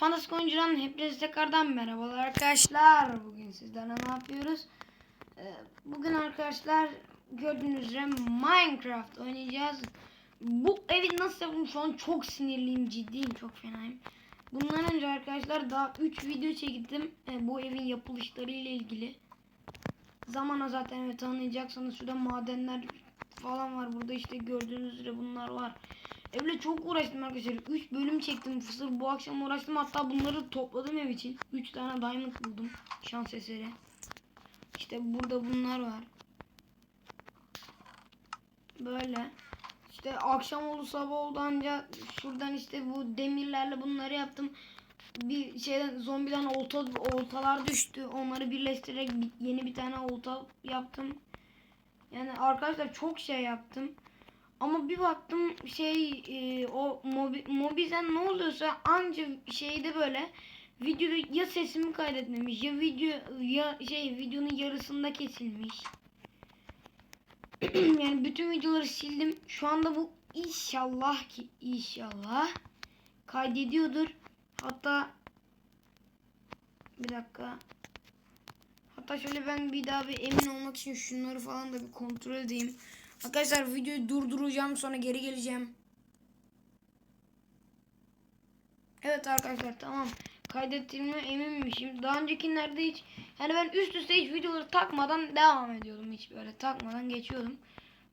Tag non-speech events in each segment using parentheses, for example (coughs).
Fantastik Oyuncu'dan hepinize tekrardan merhabalar arkadaşlar. Bugün sizlerle ne yapıyoruz? Ee, Bugün arkadaşlar gördüğünüz üzere Minecraft oynayacağız. Bu evi nasıl yaptım şu an çok sinirliyim ciddiyim çok fenayım. Bundan önce arkadaşlar daha 3 video çektim e, bu evin yapılışları ile ilgili. Zamana zaten evet tanıyacaksınız şurada madenler falan var burada işte gördüğünüz üzere bunlar var. Evle çok uğraştım arkadaşlar. 3 bölüm çektim. Fısır bu akşam uğraştım. Hatta bunları topladım ev için. 3 tane diamond buldum. Şans eseri. İşte burada bunlar var. Böyle. İşte akşam oldu sabah oldu ancak şuradan işte bu demirlerle bunları yaptım. Bir şeyden zombiden olta oltalar düştü. Onları birleştirerek bir- yeni bir tane olta yaptım. Yani arkadaşlar çok şey yaptım. Ama bir baktım şey e, o mobi, mobizen ne oluyorsa anca şeyde böyle videoda ya sesimi kaydetmemiş ya video ya şey videonun yarısında kesilmiş. (clears throat) yani bütün videoları sildim. Şu anda bu inşallah ki inşallah kaydediyordur. Hatta bir dakika. Hatta şöyle ben bir daha bir emin olmak için şunları falan da bir kontrol edeyim. Arkadaşlar videoyu durduracağım sonra geri geleceğim. Evet arkadaşlar tamam. Kaydettiğime eminmişim. Daha öncekilerde hiç yani ben üst üste hiç videoları takmadan devam ediyordum. Hiç böyle takmadan geçiyordum.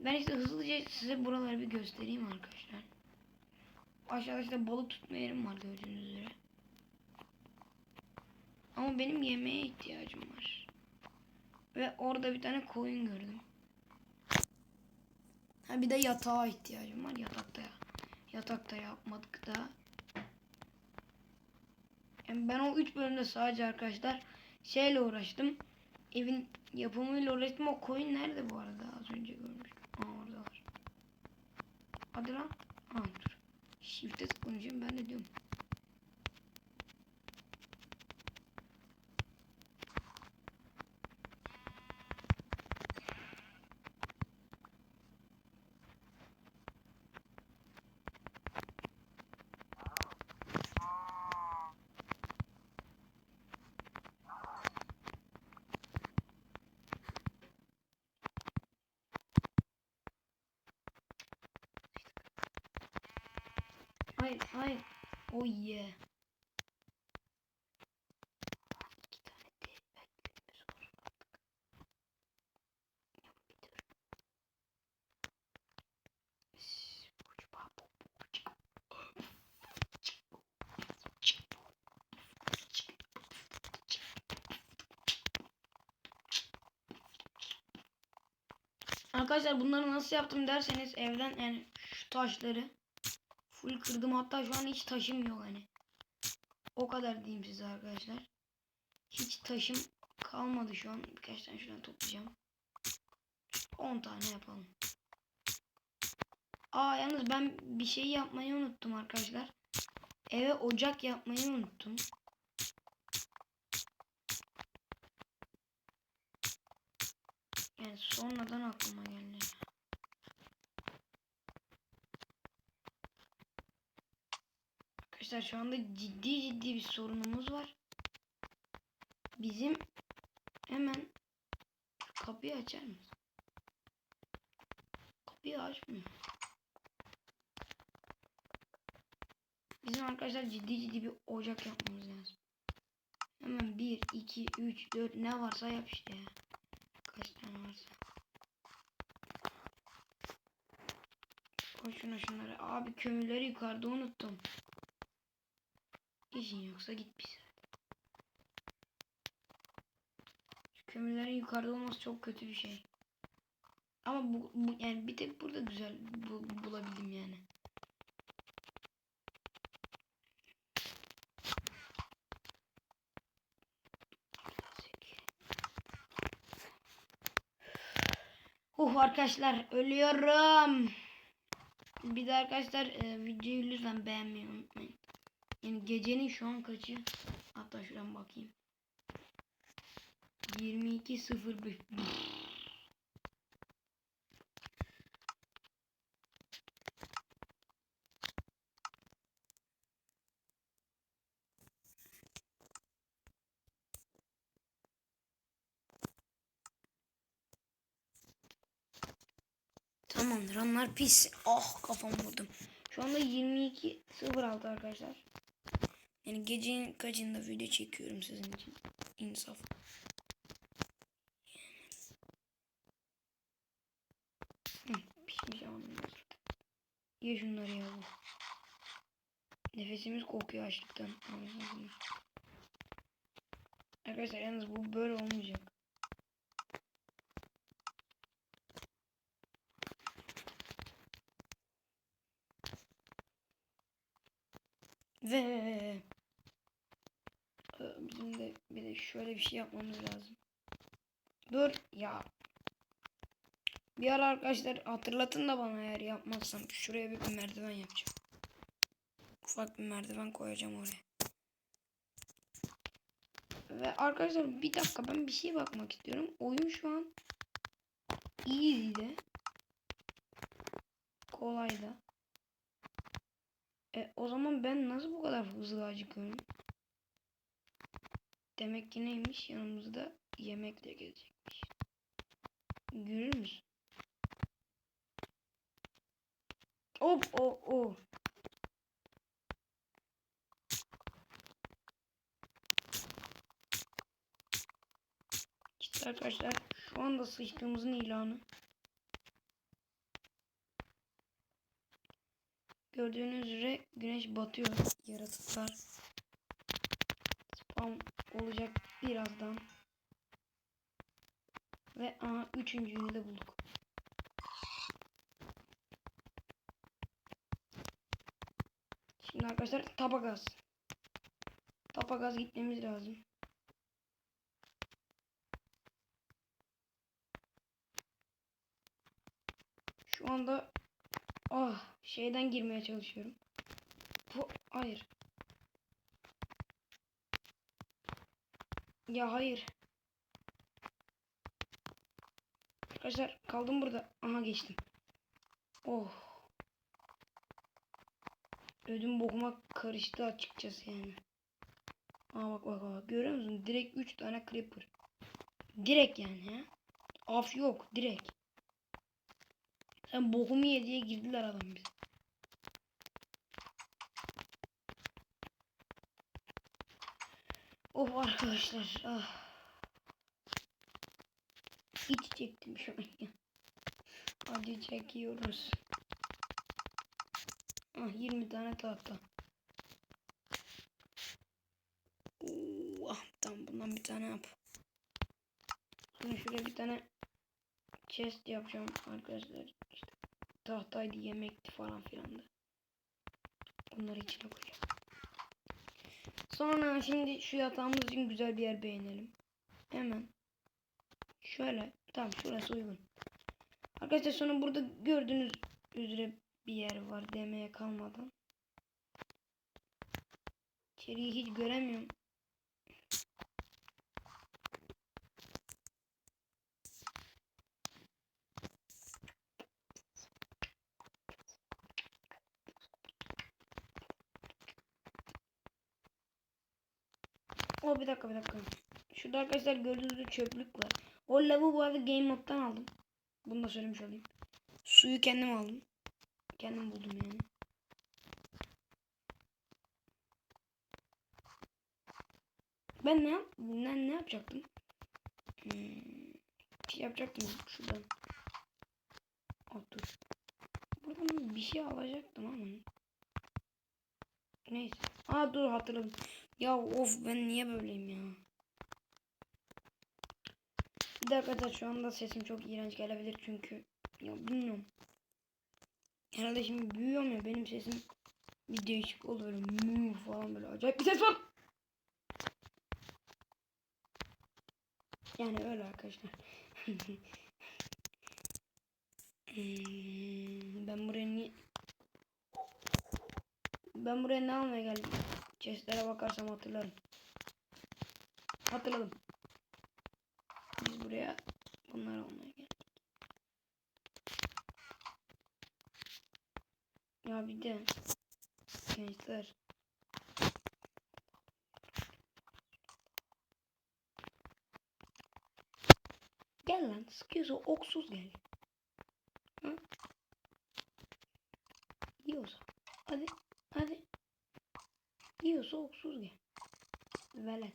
Ben işte hızlıca size buraları bir göstereyim arkadaşlar. Aşağıda işte balık tutma yerim var gördüğünüz üzere. Ama benim yemeğe ihtiyacım var. Ve orada bir tane koyun gördüm. Ha bir de yatağa ihtiyacım var. Yatakta ya. Yatakta yapmadık da. Yani ben o 3 bölümde sadece arkadaşlar şeyle uğraştım. Evin yapımıyla uğraştım. O koyun nerede bu arada? Az önce görmüştüm. Aa orada var. Hadi lan. Aa dur. Shift'e tıklanacağım ben de diyorum. Hayır hayır. Oh yeah. İki tane de bekliyoruz var artık. Ya bir dur. Şşş, uç babu, uç. Arkadaşlar bunları nasıl yaptım derseniz evden yani şu taşları full kırdım hatta şu an hiç taşım yok hani. O kadar diyeyim size arkadaşlar. Hiç taşım kalmadı şu an. Birkaç tane şuradan toplayacağım. 10 tane yapalım. Aa yalnız ben bir şey yapmayı unuttum arkadaşlar. Eve ocak yapmayı unuttum. Yani sonradan aklıma geldi. Arkadaşlar şu anda ciddi ciddi bir sorunumuz var. Bizim hemen kapıyı açar mısın? Kapıyı açmıyor. Bizim arkadaşlar ciddi ciddi bir ocak yapmamız lazım. Hemen 1, 2, 3, 4 ne varsa yap işte ya. Kaç varsa. Koy şunları. Abi kömürleri yukarıda unuttum. İşin yoksa git bir saat. Kömürlerin yukarıda olması çok kötü bir şey. Ama bu, bu yani bir tek burada güzel bu, bulabildim yani. Arkadaşlar ölüyorum. Bir de arkadaşlar e, videoyu lütfen beğenmeyi unutmayın. Yani gecenin şu an kaçı? Hatta şuradan bakayım. 22.05 Tamamdır onlar pis. Ah kafam vurdum. Şu anda 22.06 arkadaşlar. Yani gecenin kaçında video çekiyorum sizin için. İnsaf. Hı, pişmiş bunlar. Ye şunları ya. Nefesimiz kokuyor açlıktan. Arkadaşlar yalnız bu böyle olmayacak. Ve e, bizim de bir de şöyle bir şey yapmamız lazım. Dur ya. Bir ara arkadaşlar hatırlatın da bana eğer yapmazsam şuraya bir merdiven yapacağım. Ufak bir merdiven koyacağım oraya. Ve arkadaşlar bir dakika ben bir şey bakmak istiyorum. Oyun şu an easy'de. Kolayda. E o zaman ben nasıl bu kadar acıkıyorum? Demek ki neymiş? Yanımızda yemek de gelecekmiş. Görür müsün? Hop o o. İşte arkadaşlar şu anda sıçtığımızın ilanı. Gördüğünüz üzere güneş batıyor. Yaratıklar spam olacak birazdan. Ve aha üçüncüyü de bulduk. Şimdi arkadaşlar tabagaz. Tabagaz gitmemiz lazım. Şu anda ah şeyden girmeye çalışıyorum. Bu hayır. Ya hayır. Arkadaşlar kaldım burada. Aha geçtim. Oh. Ödüm bokuma karıştı açıkçası yani. Aa bak bak bak. Görüyor musun? Direkt 3 tane creeper. Direkt yani ya. Af yok. Direkt. Sen bokumu ye diye girdiler adam bize. Of arkadaşlar. Ah. İç çektim şu an ya. Hadi çekiyoruz. Ah 20 tane tahta. Oo, ah, tamam bundan bir tane yap. Sonra şuraya bir tane chest yapacağım arkadaşlar. İşte tahtaydı, yemekti falan filan da. Bunları içine koyacağım. Sonra şimdi şu yatağımız için güzel bir yer beğenelim. Hemen. Şöyle. Tamam şurası uygun. Arkadaşlar sonra burada gördüğünüz üzere bir yer var demeye kalmadan. İçeriği hiç göremiyorum. Dakika bir dakika. Şurada arkadaşlar gördüğünüz gibi çöplük var. O lavı bu arada game moddan aldım. Bunu da söylemiş olayım. Suyu kendim aldım. Kendim buldum yani. Ben ne yap ne, yapacaktım? Hmm, şey yapacaktım şuradan. Dur. Buradan bir şey alacaktım ama. Neyse. Aa dur hatırladım. Ya of ben niye böyleyim ya? Bir dakika arkadaşlar şu anda sesim çok iğrenç gelebilir çünkü ya bilmiyorum. Herhalde şimdi büyüyorum ya benim sesim bir değişik oluyor. Muu falan böyle acayip bir ses var. Yani öyle arkadaşlar. (laughs) Hmm, ben buraya niye ben buraya ne almaya geldim? Chestlere bakarsam hatırlarım. Hatırladım. Biz buraya bunları almaya geldik. Ya bir de gençler Gel lan sıkıyorsa oksuz gel. Hı? Yiyorsa. Hadi. Hadi. Yiyorsa oksuz gel. Velet.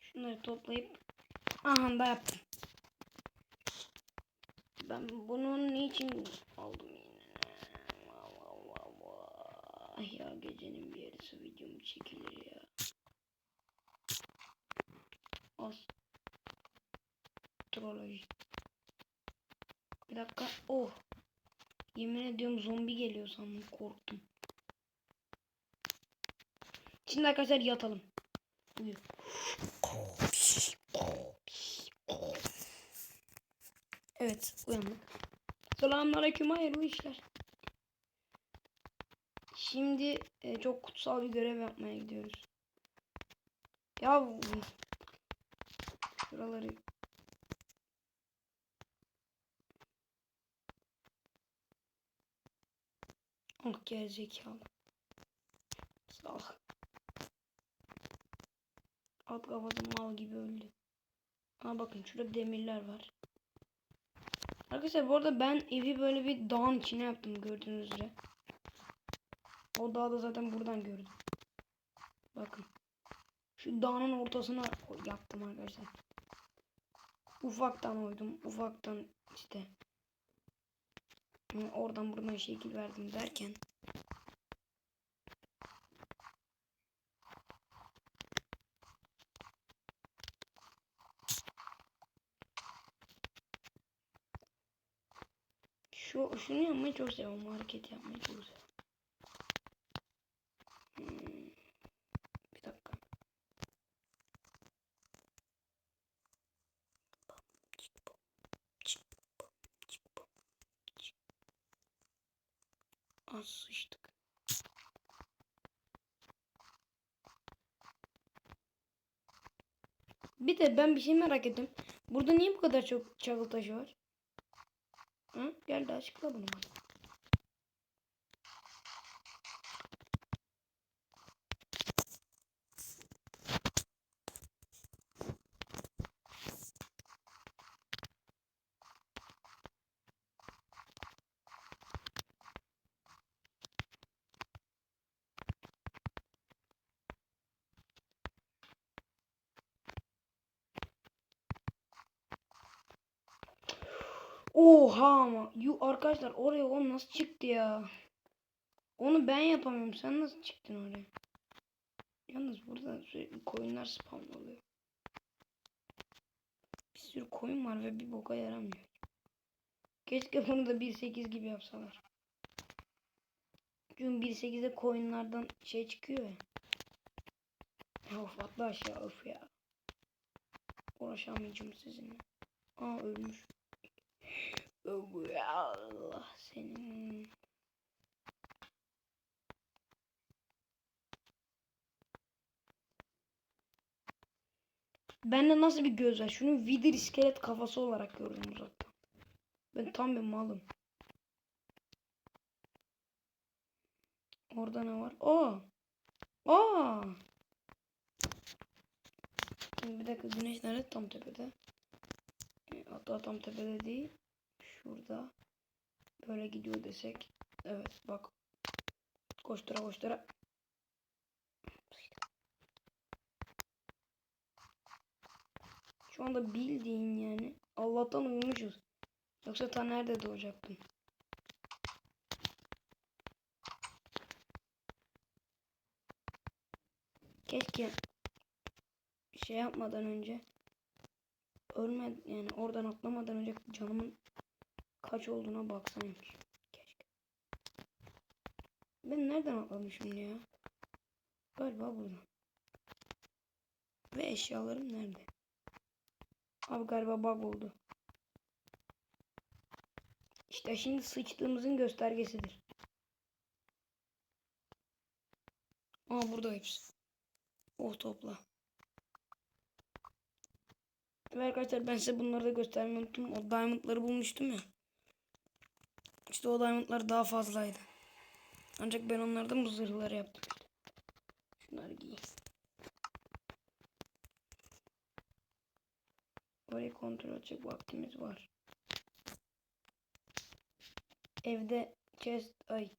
Şunları toplayıp aha da yaptım. Ben bunun niçin aldım yine? Vah vah vah. Ya gecenin bir yarısı videomu çekilir ya. Astroloji. Bir dakika. Oh. Yemin ediyorum zombi geliyor sandım. Korktum. Şimdi arkadaşlar yatalım. Uyu. Evet uyandık. Selamünaleyküm hayırlı işler. Şimdi e, çok kutsal bir görev yapmaya gidiyoruz. Ya şuraları Oh gerizekalı. Salak. Alt kafası mal gibi öldü. Ha bakın şurada demirler var. Arkadaşlar bu arada ben evi böyle bir dağın içine yaptım gördüğünüz üzere. O dağı da zaten buradan gördüm. Bakın. Şu dağın ortasına yaptım arkadaşlar. Ufaktan oydum. Ufaktan işte. Oradan buradan şekil verdim derken. Şu şunu yapmayı çok seviyorum. Hareket yapmayı çok seviyorum. Hmm. Bir dakika. Az sıçtık. Bir de ben bir şey merak ettim. Burada niye bu kadar çok çakıl taşı var? Hı? Gel de açıkla bunu bana. Oha ama. Yu arkadaşlar oraya o nasıl çıktı ya? Onu ben yapamıyorum. Sen nasıl çıktın oraya? Yalnız burada sürekli koyunlar spawn oluyor. Bir sürü koyun var ve bir boka yaramıyor. Keşke bunu da 1.8 gibi yapsalar. Çünkü 1.8'de koyunlardan şey çıkıyor ya. Of atla aşağı of ya. Uğraşamayacağım sizinle. Aa ölmüş. Allah senin. Bende nasıl bir göz var? Şunu vidir iskelet kafası olarak gördüm uzaktan. Ben tam bir malım. Orada ne var? Aa! Aa! Bir dakika güneş nerede? Tam tepede. Hatta tam tepede değil. Şurada. Böyle gidiyor desek. Evet bak. Koştura koştura. Şu anda bildiğin yani. Allah'tan uyumuşuz. Yoksa ta nerede doğacaktım? Keşke şey yapmadan önce ölme yani oradan atlamadan önce canımın kaç olduğuna baksaymış. Keşke. Ben nereden atladım şimdi ya? Galiba buradan. Ve eşyalarım nerede? Abi galiba bug oldu. İşte şimdi sıçtığımızın göstergesidir. Aa burada hepsi. Oh topla. Ve arkadaşlar ben size bunları da göstermeyi unuttum. O diamondları bulmuştum ya. İşte diamondlar daha fazlaydı. Ancak ben onlardan bu zırhları yaptım. Şunları giy. Orayı kontrol edecek vaktimiz var. Evde chest ay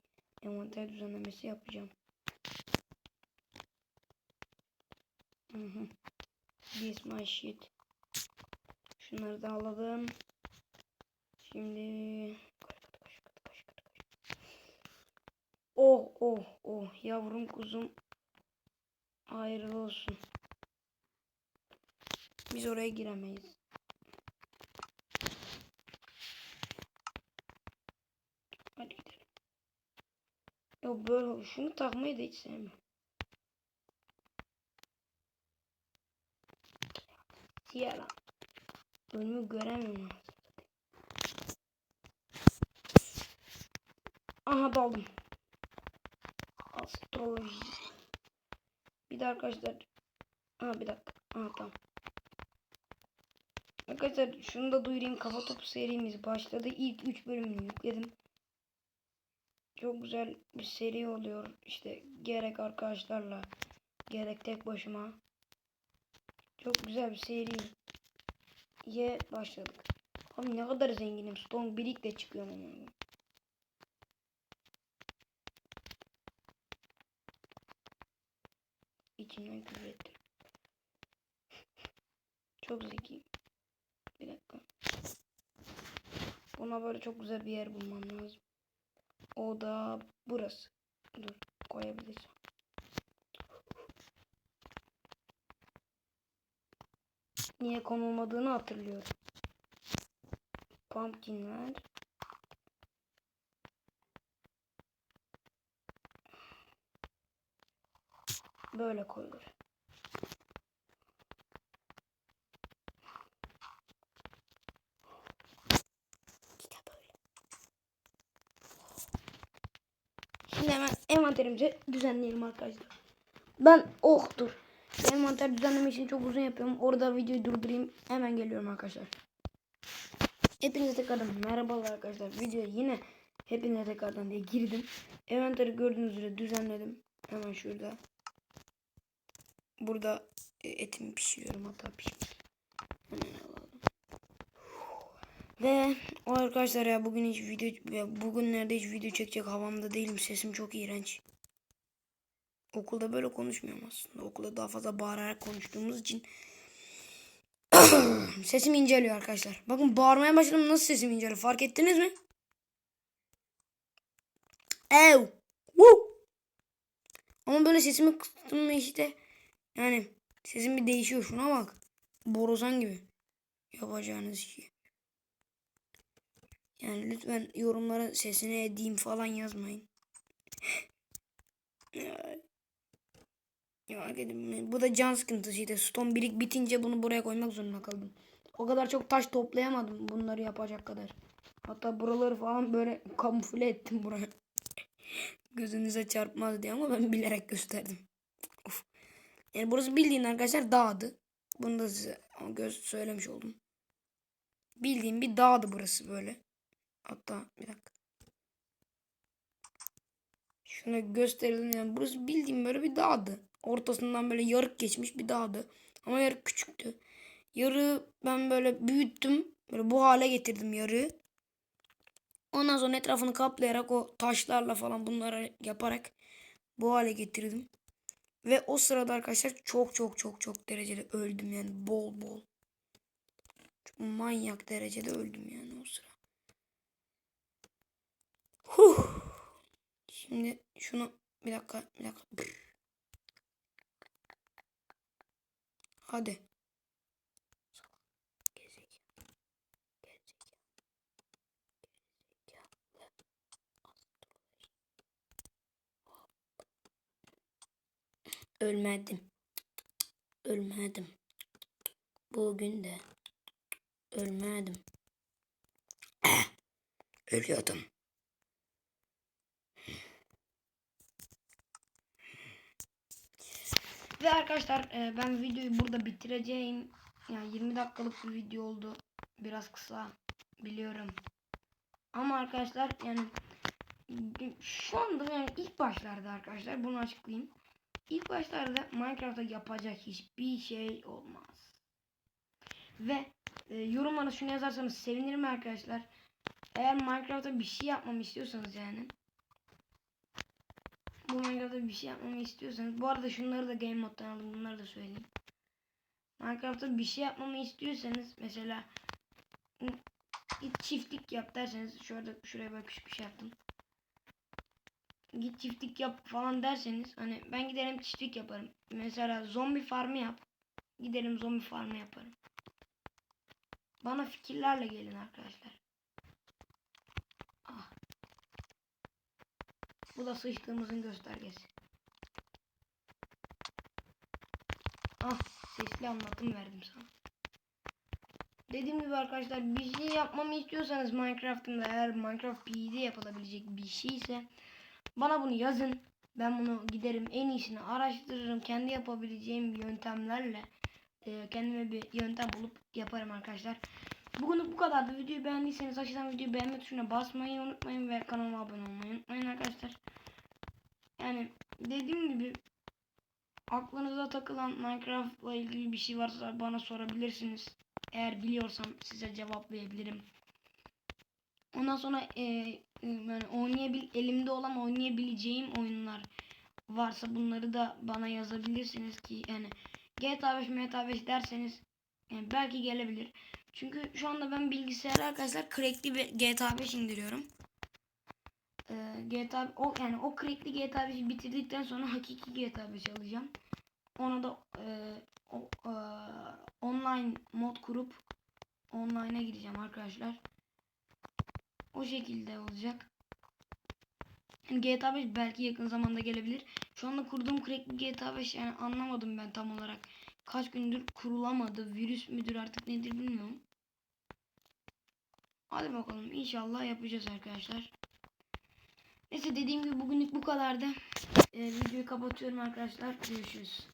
envanter düzenlemesi yapacağım. Hı hı. This my shit. Şunları da alalım. Şimdi Oh oh oh yavrum kuzum. Hayırlı olsun. Biz oraya giremeyiz. Hadi gidelim. Yok böyle şunu takmayı da hiç sevmiyorum. Önümü göremiyorum. Aha daldım. Astroloji. Bir de arkadaşlar. Ha bir dakika. Aha tamam. Arkadaşlar şunu da duyurayım. Kafa topu serimiz başladı. İlk 3 bölümünü yükledim. Çok güzel bir seri oluyor. İşte gerek arkadaşlarla gerek tek başıma. Çok güzel bir seriye başladık. Abi ne kadar zenginim. Stone Brick de çıkıyor ama. İçimden küfür ettim. Çok zeki. Bir dakika. Buna böyle çok güzel bir yer bulmam lazım. O da burası. Dur koyabilirsin. Niye konulmadığını hatırlıyorum. Pumpkinler. Böyle koyulur. Hemen envanterimizi düzenleyelim arkadaşlar. Ben oh dur. Envanter düzenleme için çok uzun yapıyorum. Orada videoyu durdurayım. Hemen geliyorum arkadaşlar. Hepinize tekrardan merhabalar arkadaşlar. Videoya yine hepinize tekrardan diye girdim. Envanteri gördüğünüz üzere düzenledim. Hemen şurada. Burada e, etimi pişiriyorum hatta pişmiş. Ve arkadaşlar ya bugün hiç video ya bugünlerde hiç video çekecek havamda değilim. Sesim çok iğrenç. Okulda böyle konuşmuyorum aslında. Okulda daha fazla bağırarak konuştuğumuz için (coughs) sesim inceliyor arkadaşlar. Bakın bağırmaya başladım nasıl sesim inceliyor fark ettiniz mi? Ev. Woo. Ama böyle sesimi kıstım işte yani sesim bir değişiyor şuna bak. Borazan gibi. Yapacağınız şey. Yani lütfen yorumlara sesini edeyim falan yazmayın. (laughs) Ya, bu da can sıkıntısıydı. Stone birik bitince bunu buraya koymak zorunda kaldım. O kadar çok taş toplayamadım bunları yapacak kadar. Hatta buraları falan böyle kamufle ettim buraya. (laughs) Gözünüze çarpmaz diye ama ben bilerek gösterdim. Yani burası bildiğin arkadaşlar dağdı. Bunu da size göz söylemiş oldum. Bildiğim bir dağdı burası böyle. Hatta bir dakika. Şunu gösterelim yani burası bildiğim böyle bir dağdı. Ortasından böyle yarık geçmiş bir dağdı. Ama yarık küçüktü. Yarığı ben böyle büyüttüm. Böyle bu hale getirdim yarığı. Ondan sonra etrafını kaplayarak o taşlarla falan bunları yaparak bu hale getirdim. Ve o sırada arkadaşlar çok çok çok çok derecede öldüm yani bol bol. Çok manyak derecede öldüm yani o sıra. Huh. Şimdi şunu bir dakika bir dakika. Hadi. Ölmedim. Ölmedim. Bugün de ölmedim. (coughs) Ölüyordum. Ve arkadaşlar e, ben videoyu burada bitireceğim. Yani 20 dakikalık bir video oldu. Biraz kısa biliyorum. Ama arkadaşlar yani şu anda yani ilk başlarda arkadaşlar bunu açıklayayım. İlk başlarda Minecraft'ta yapacak hiçbir şey olmaz. Ve e, yorumlara şunu yazarsanız sevinirim arkadaşlar. Eğer Minecraft'ta bir şey yapmamı istiyorsanız yani. Bu Minecraft'ta bir şey yapmamı istiyorsanız. Bu arada şunları da Game Mode'dan aldım. Bunları da söyleyeyim. Minecraft'ta bir şey yapmamı istiyorsanız mesela git çiftlik yap derseniz şurada şuraya bak küçük bir şey yaptım. Git çiftlik yap falan derseniz hani ben giderim çiftlik yaparım. Mesela zombi farmı yap. Giderim zombi farmı yaparım. Bana fikirlerle gelin arkadaşlar. Ah. Bu da sıçtığımızın göstergesi. Ah sesli anlatım verdim sana. Dediğim gibi arkadaşlar bir şey yapmamı istiyorsanız Minecraft'ımda eğer Minecraft PD'de yapılabilecek bir şeyse bana bunu yazın. Ben bunu giderim en iyisini araştırırım. Kendi yapabileceğim yöntemlerle e, kendime bir yöntem bulup yaparım arkadaşlar. Bugünlük bu kadardı. Videoyu beğendiyseniz aşağıdan videoyu beğenme tuşuna basmayı unutmayın ve kanalıma abone olmayı unutmayın arkadaşlar. Yani dediğim gibi aklınıza takılan Minecraft'la ilgili bir şey varsa bana sorabilirsiniz. Eğer biliyorsam size cevap verebilirim. Ondan sonra e, yani oynayabil elimde olan oynayabileceğim oyunlar varsa bunları da bana yazabilirsiniz ki yani GTA 5 GTA 5 derseniz yani belki gelebilir. Çünkü şu anda ben bilgisayara arkadaşlar crackli bir GTA 5 indiriyorum. Ee, GTA o yani o crackli GTA 5'i bitirdikten sonra hakiki GTA 5 alacağım. Ona da e, o, e, online mod kurup online'a gireceğim arkadaşlar. O şekilde olacak. Yani GTA 5 belki yakın zamanda gelebilir. Şu anda kurduğum crackli GTA 5 yani anlamadım ben tam olarak. Kaç gündür kurulamadı. Virüs müdür artık nedir bilmiyorum. Hadi bakalım inşallah yapacağız arkadaşlar. Neyse dediğim gibi bugünlük bu kadardı. Ee, videoyu kapatıyorum arkadaşlar. Görüşürüz.